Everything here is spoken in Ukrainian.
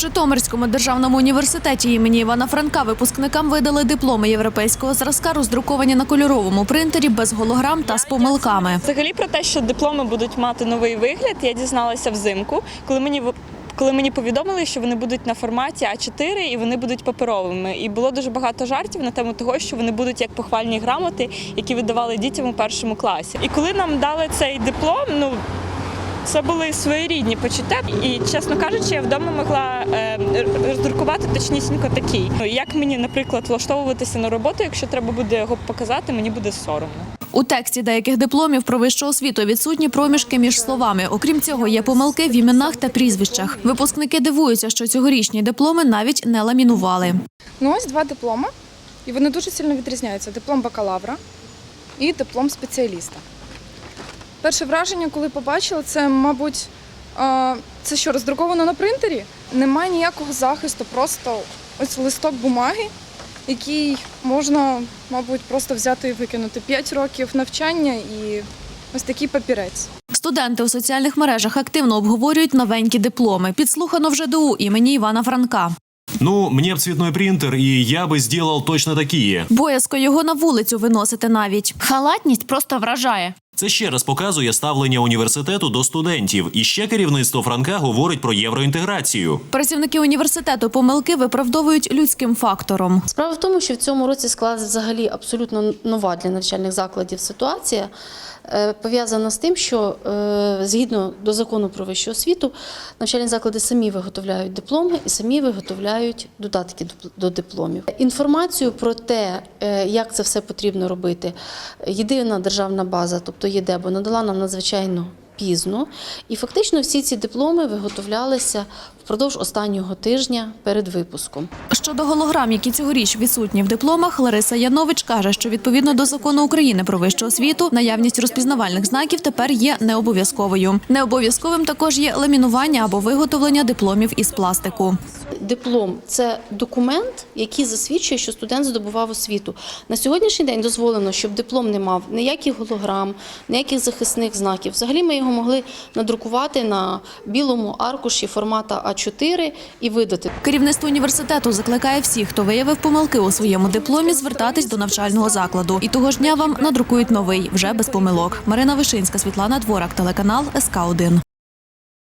Житомирському державному університеті імені Івана Франка випускникам видали дипломи європейського зразка, роздруковані на кольоровому принтері без голограм та з помилками. Взагалі про те, що дипломи будуть мати новий вигляд, я дізналася взимку, коли мені коли мені повідомили, що вони будуть на форматі А4 і вони будуть паперовими. І було дуже багато жартів на тему того, що вони будуть як похвальні грамоти, які видавали дітям у першому класі. І коли нам дали цей диплом, ну це були своєрідні почуття. І чесно кажучи, я вдома могла е, роздрукувати точнісінько такий. Ну, Як мені, наприклад, влаштовуватися на роботу, якщо треба буде його показати, мені буде соромно. У тексті деяких дипломів про вищу освіту відсутні проміжки між словами. Окрім цього, є помилки в іменах та прізвищах. Випускники дивуються, що цьогорічні дипломи навіть не ламінували. Ну, ось два дипломи, і вони дуже сильно відрізняються: диплом бакалавра і диплом спеціаліста. Перше враження, коли побачила, це, мабуть, це що, роздруковано на принтері? Немає ніякого захисту, просто ось листок бумаги, який можна, мабуть, просто взяти і викинути. П'ять років навчання і ось такий папірець. Студенти у соціальних мережах активно обговорюють новенькі дипломи. Підслухано в ЖДУ імені Івана Франка. Ну, мне б цветной принтер, и я бы сделал точно такие. Боязко його на вулицю виносити навіть. Халатність просто вражає. Це ще раз показує ставлення університету до студентів. І ще керівництво Франка говорить про євроінтеграцію. Працівники університету помилки виправдовують людським фактором. Справа в тому, що в цьому році склалася взагалі абсолютно нова для навчальних закладів ситуація, е, пов'язана з тим, що е, згідно до закону про вищу освіту, навчальні заклади самі виготовляють дипломи і самі виготовляють додатки до- дипломів. Інформацію про те, е, як це все потрібно робити, єдина державна база, тобто ЄДЕБО, надала нам надзвичайно пізно. І фактично всі ці дипломи виготовлялися впродовж останнього тижня перед випуском. Щодо голограм, які цьогоріч відсутні в дипломах, Лариса Янович каже, що відповідно до закону України про вищу освіту наявність розпізнавальних знаків тепер є необов'язковою. Необов'язковим також є ламінування або виготовлення дипломів із пластику. Диплом це документ, який засвідчує, що студент здобував освіту. На сьогоднішній день дозволено, щоб диплом не мав ніяких голограм, ніяких захисних знаків. Взагалі ми його могли надрукувати на білому аркуші формата А4 і видати. Керівництво університету закликає всіх, хто виявив помилки у своєму дипломі, звертатись до навчального закладу. І того ж дня вам надрукують новий, вже без помилок. Марина Вишинська, Світлана Дворак, телеканал СК 1